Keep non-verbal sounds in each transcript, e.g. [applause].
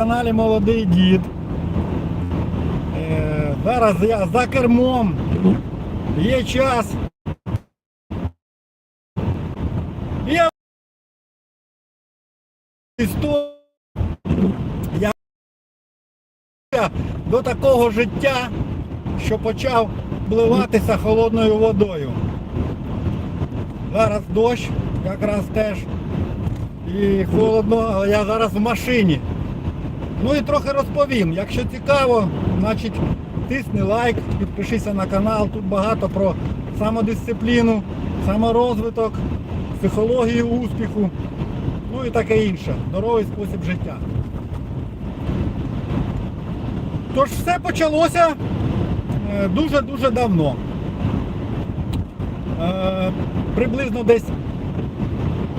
каналі Молодий Дід. Е, зараз я за кермом. Є час. Я. Я до такого життя, що почав впливатися холодною водою. Зараз дощ, якраз теж. І холодно, але я зараз в машині. Ну і трохи розповім. Якщо цікаво, значить тисни лайк, підпишися на канал. Тут багато про самодисципліну, саморозвиток, психологію успіху, ну і таке інше. Здоровий спосіб життя. Тож все почалося е, дуже-дуже давно. Е, Приблизно десь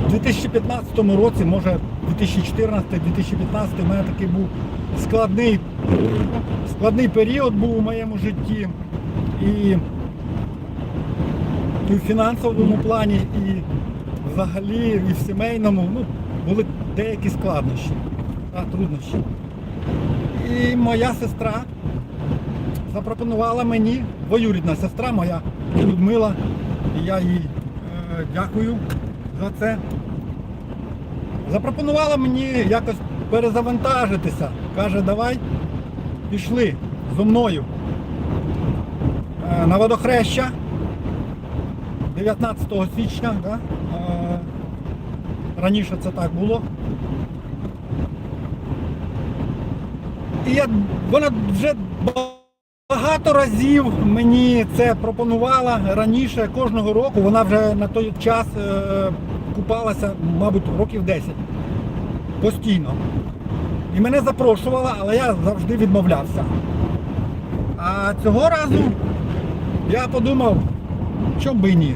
у 2015 році, може 2014-2015 у мене такий був складний, складний період був у моєму житті. І, і в фінансовому плані, і взагалі, і в сімейному ну, були деякі складнощі, та, труднощі. І моя сестра запропонувала мені, двоюрідна сестра моя Людмила, і я їй е, дякую за це. Запропонувала мені якось перезавантажитися. Каже, давай пішли зо мною е, на водохреща 19 січня. Да? Е, Раніше це так було. І я, вона вже багато разів мені це пропонувала раніше, кожного року. Вона вже на той час е, купалася, мабуть, років 10. Постійно. І мене запрошувала, але я завжди відмовлявся. А цього разу я подумав, що би ні.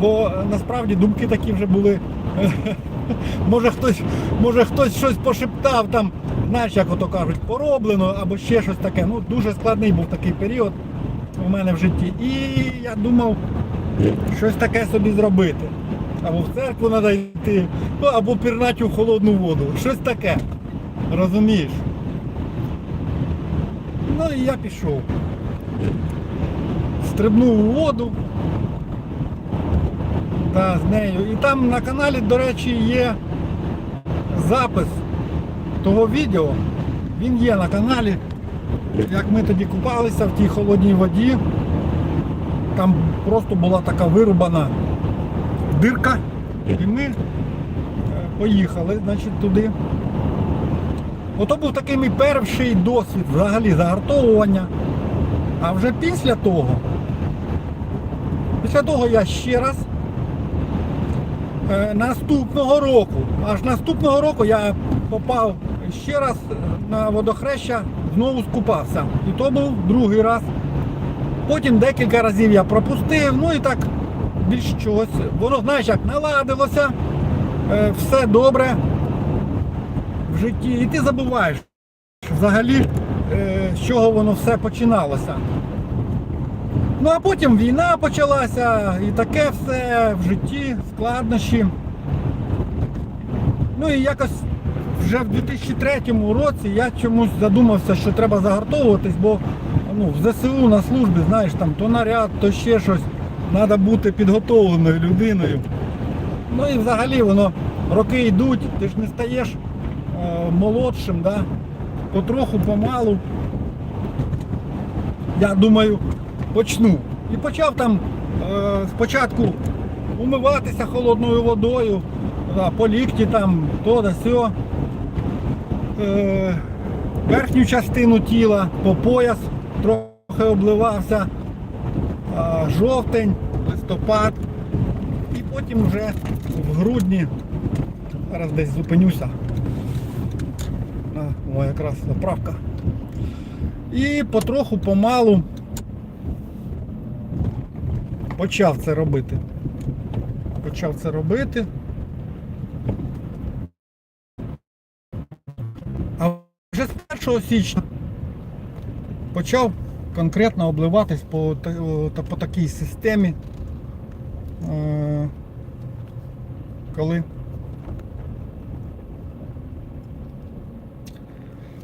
Бо е, насправді думки такі вже були. [laughs] Може хтось, може хтось щось пошептав там, знаєш, як ото кажуть, пороблено або ще щось таке. Ну, дуже складний був такий період у мене в житті. І я думав, щось таке собі зробити. Або в церкву треба йти, ну, або пірнати у холодну воду. Щось таке. Розумієш? Ну і я пішов. Стрибнув у воду. Та, з нею. І там на каналі, до речі, є запис того відео. Він є на каналі. Як ми тоді купалися в тій холодній воді. Там просто була така вирубана дирка. І ми е, поїхали значить, туди. Ото був такий мій перший досвід взагалі загартовування. А вже після того, після того я ще раз е, наступного року, аж наступного року я попав ще раз на водохреща, знову скупався. І то був другий раз. Потім декілька разів я пропустив, ну і так більш чогось. Воно, знаєш, як наладилося, е, все добре в житті. І ти забуваєш взагалі, е, з чого воно все починалося. Ну а потім війна почалася і таке все в житті, складнощі. Ну і якось вже в 2003 році я чомусь задумався, що треба загартовуватись, бо ну, в ЗСУ на службі, знаєш, там то наряд, то ще щось. Треба бути підготовленою людиною. Ну і взагалі воно роки йдуть, ти ж не стаєш е, молодшим, да? потроху, помалу. Я думаю, почну. І почав там е, спочатку умиватися холодною водою, да, по лікті там, то да сьо. Е, верхню частину тіла, по пояс трохи обливався, жовтень, листопад. І потім вже в грудні, зараз десь зупинюся. О, якраз заправка. І потроху помалу почав це робити. Почав це робити. А вже з 1 січня почав конкретно обливатись по, по такій системі. Е, Коли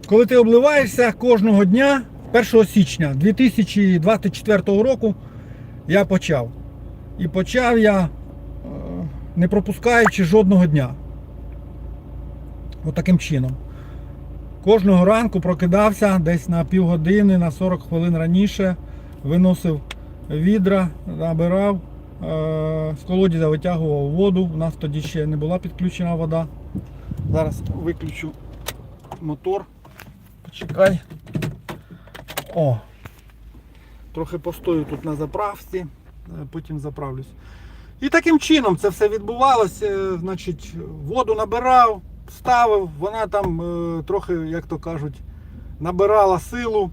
коли ти обливаєшся кожного дня 1 січня 2024 року я почав. І почав я е, не пропускаючи жодного дня. Отаким чином. Кожного ранку прокидався десь на півгодини, на 40 хвилин раніше, виносив відра, набирав, е, з колодязя витягував воду. У нас тоді ще не була підключена вода. Зараз виключу мотор. Почекай. О! Трохи постою тут на заправці, е, потім заправлюсь. І таким чином це все відбувалося. Е, Значить, воду набирав, ставив, вона там е, трохи, як то кажуть, набирала силу.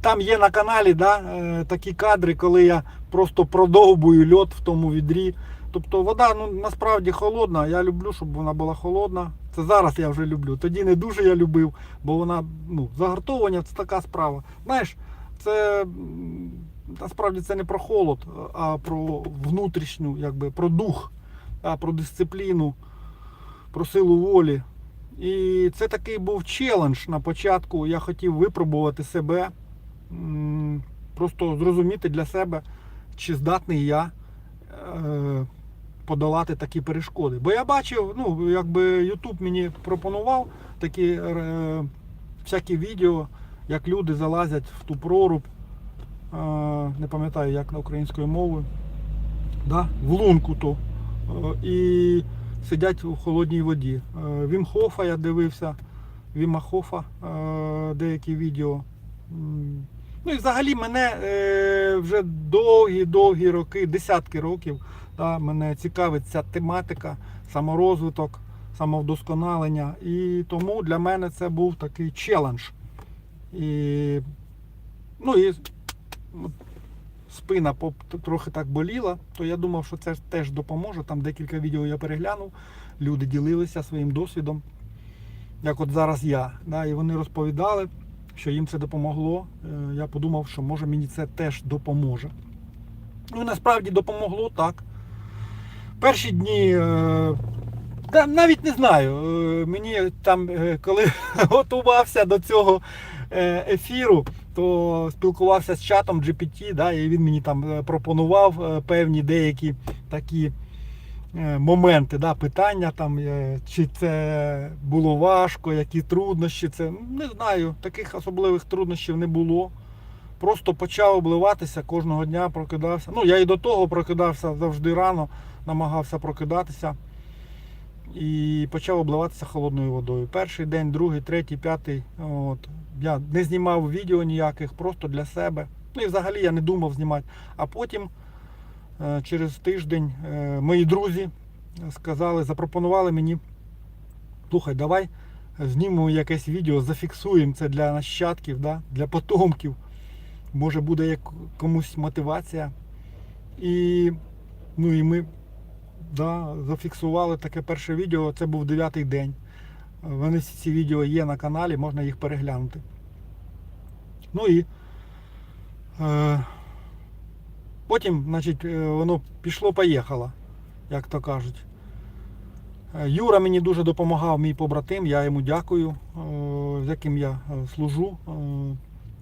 Там є на каналі да, е, такі кадри, коли я просто продовбую льот в тому відрі. Тобто вода ну, насправді холодна. Я люблю, щоб вона була холодна. Це зараз я вже люблю. Тоді не дуже я любив, бо вона ну, загартовування це така справа. Знаєш, це насправді це не про холод, а про внутрішню, якби про дух, а про дисципліну, про силу волі. І це такий був челендж на початку. Я хотів випробувати себе, просто зрозуміти для себе, чи здатний я е, подолати такі перешкоди. Бо я бачив, ну, якби YouTube мені пропонував такі е, всякі відео, як люди залазять в ту проруб, е, не пам'ятаю, як на українською мовою, да? в лунку то. І сидять у холодній воді. Е, Вім Хофа я дивився, Віма Хофа е, деякі відео. Ну і взагалі мене е, вже довгі-довгі роки, десятки років, да, мене цікавить ця тематика, саморозвиток, самовдосконалення. І тому для мене це був такий челендж. І, ну і спина трохи так боліла, то я думав, що це теж допоможе. Там декілька відео я переглянув, люди ділилися своїм досвідом, як от зараз я. Да, і вони розповідали, що їм це допомогло. Е, Я подумав, що може мені це теж допоможе. Ну насправді допомогло так. Перші дні. е, навіть не знаю. е, Мені там, е, коли [laughs] готувався до цього ефіру, то спілкувався з чатом GPT, да, і він мені там е, пропонував е, певні деякі такі е, моменти, да, питання, там, чи це було важко, які труднощі. Це не знаю, таких особливих труднощів не було. Просто почав обливатися кожного дня, прокидався. Ну, я і до того прокидався завжди рано, намагався прокидатися. І почав обливатися холодною водою. Перший день, другий, третій, п'ятий. От. Я не знімав відео ніяких, просто для себе. Ну і взагалі я не думав знімати. А потім, е, через тиждень, е, мої друзі сказали, запропонували мені, слухай, давай знімемо якесь відео, зафіксуємо це для нащадків, да? для потомків. Може буде як комусь мотивація. І, ну, і ми да, зафіксували таке перше відео. Це був дев'ятий день. Вони всі ці відео є на каналі, можна їх переглянути. Ну і е, потім, значить, е, воно пішло-поїхало, як то кажуть. Е, Юра мені дуже допомагав, мій побратим, я йому дякую, е, з яким я служу.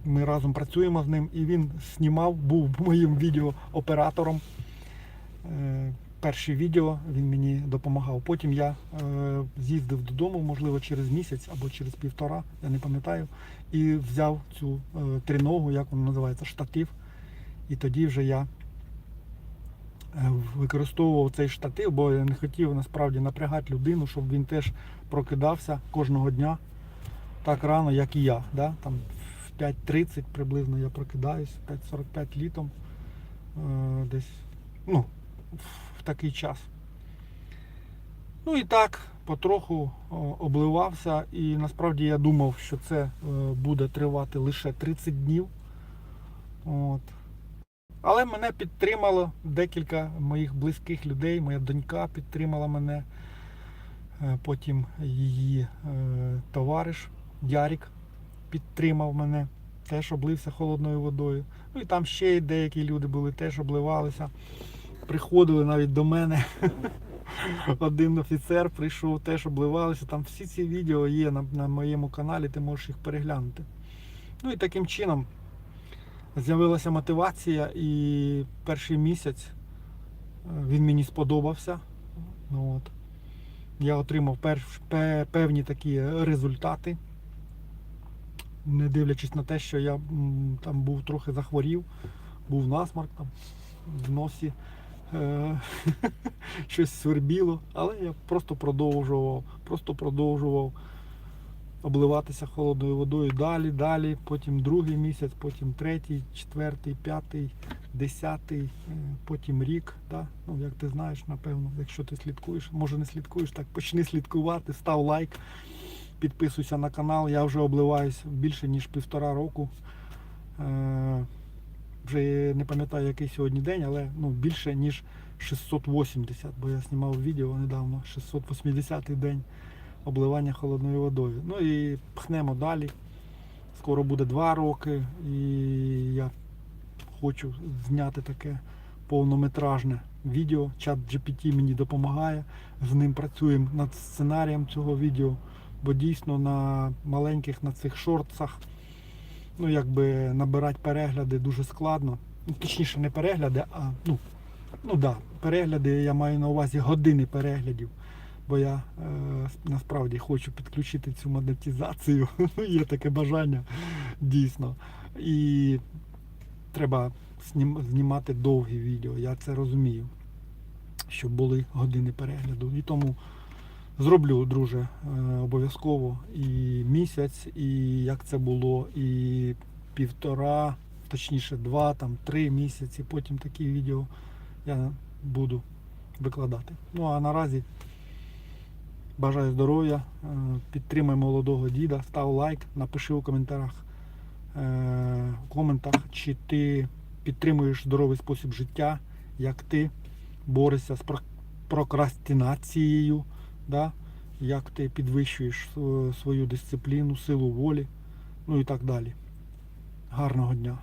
Ми разом працюємо з ним і він знімав, був моїм відеооператором. Перші відео він мені допомагав. Потім я е, з'їздив додому, можливо, через місяць або через півтора, я не пам'ятаю, і взяв цю е, триногу, як воно називається, штатив. І тоді вже я е, використовував цей штатив, бо я не хотів насправді напрягати людину, щоб він теж прокидався кожного дня так рано, як і я. Да? Там в 5.30 приблизно я прокидаюсь, 5.45 літом. Е, десь, ну, такий час. Ну і так, потроху обливався, і насправді я думав, що це е, буде тривати лише 30 днів. От. Але мене підтримало декілька моїх близьких людей. Моя донька підтримала мене. Е, Потім її е, товариш Ярік підтримав мене, теж облився холодною водою. Ну і там ще й деякі люди були, теж обливалися. Приходили навіть до мене. [laughs] один офіцер прийшов, теж обливалися. Там всі ці відео є на, на моєму каналі, ти можеш їх переглянути. Ну і таким чином з'явилася мотивація, і перший місяць е, він мені сподобався. Ну, от. Я отримав перш, пе- певні такі результати, не дивлячись на те, що я там був трохи захворів, був насмарк там в носі. Е, [laughs] Щось свербіло, але я просто продовжував, просто продовжував обливатися холодною водою далі, далі, потім другий місяць, потім третій, четвертий, п'ятий, десятий, е, потім рік. Да? Ну, як ти знаєш, напевно, якщо ти слідкуєш, може не слідкуєш, так почни слідкувати, став лайк, підписуйся на канал. Я вже обливаюсь більше ніж півтора року. Вже не пам'ятаю, який сьогодні день, але ну, більше ніж 680, бо я знімав відео недавно, 680-й день обливання холодною водою. Ну і пхнемо далі. Скоро буде 2 роки, і я хочу зняти таке повнометражне відео. Чат GPT мені допомагає. З ним працюємо над сценарієм цього відео, бо дійсно на маленьких на цих шортсах ну, якби набирати перегляди дуже складно. Ну, точніше, не перегляди, а ну, ну да, перегляди я маю на увазі години переглядів. Бо я е, насправді хочу підключити цю монетизацію. [laughs] Ну, Є таке бажання дійсно. І треба знім- знімати довгі відео. Я це розумію. Щоб були години перегляду. І тому зроблю, друже, е, обов'язково і місяць, і як це було, і півтора, точніше, два, там, три місяці. Потім такі відео я буду викладати. Ну а наразі бажаю здоров'я, е, підтримай молодого діда, став лайк, напиши у коментарях, е, у коментах, чи ти підтримуєш здоровий спосіб життя, як ти борешся з прокрастинацією, да? як ти підвищуєш свою дисципліну, силу волі, ну і так далі. Гарного дня!